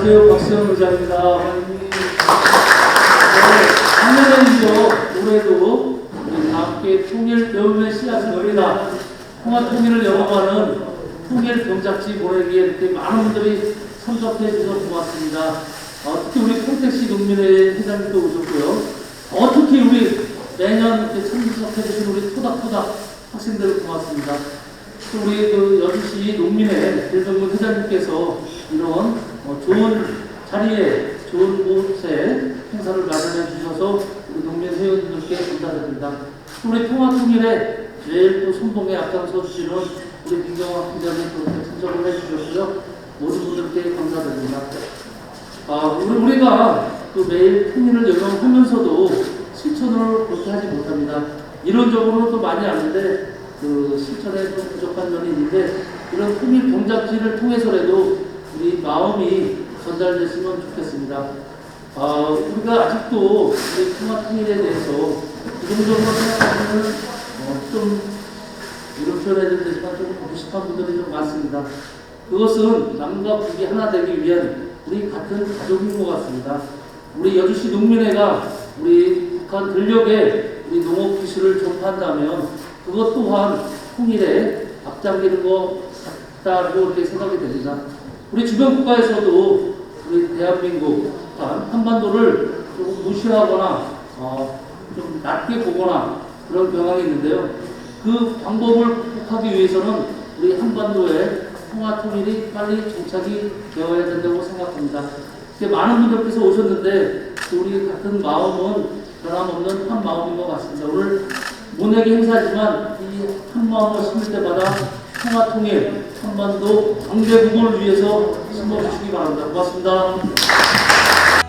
박수영 의장입니다. 환영합니다. 네, 작년에 이어 올해도 우리 다 함께 통일 여음의 씨앗을 열리다 통화 통일을 영업하는 통일 경작지 보내기에 이렇게 많은 분들이 참석해 주셔서 고맙습니다. 어, 특히 우리 콩택시 농민회 회장님도 오셨고요. 어, 특히 우리 매년 이렇게 참석해 주신 우리 토닥토닥 학생들 고맙습니다. 또 우리 그 여주시 농민회 대정부 회장님께서 이런 어, 좋은 자리에 좋은 곳에 행사를 마련해 주셔서 우리 농민 회원님들께 감사드립니다. 또 우리 평화통일에 제일 또 선봉에 앞장서 주시는 우리 김경환 회장님 또 이렇게 참석을 해주셨고요. 모든 분들께 감사드립니다. 아, 우리, 우리가 그 매일 통일을 열망하면서도 실천을 그렇게 하지 못합니다. 이론적으로는 또 많이 아는데 그 실천에 좀 부족한 면이 있는데 이런 통일 경작지를 통해서라도 우리 마음이 전달됐으면 좋겠습니다. 아, 우리가 아직도 우리 통화 통일에 대해서 부정적으로 생각하는 어, 좀 이런 표현해야 되지만 좀 무식한 분들이 좀 많습니다. 그것은 남과 북이 하나 되기 위한 우리 같은 가족인 것 같습니다. 우리 여주시 농민회가 우리 북한 전력에 우리 농업 기술을 전파한다면 그것 또한 통일에 앞장기는 것 같다고 이렇게 생각이 됩니다. 우리 주변 국가에서도 우리 대한민국, 북한, 한반도를 조금 무시하거나 어, 좀 낮게 보거나 그런 경향이 있는데요. 그 방법을 극복하기 위해서는 우리 한반도에 통화 통일이 빨리 정착이 되어야 된다고 생각합니다. 많은 분들께서 오셨는데 또 우리 같은 마음은 변함없는 한 마음인 것 같습니다. 오늘 모내기 행사지만 이 한 마음을 심을 때마다 통화 통일 한반도 강대국을 위해서 심어주시기 바랍니다. 고맙습니다.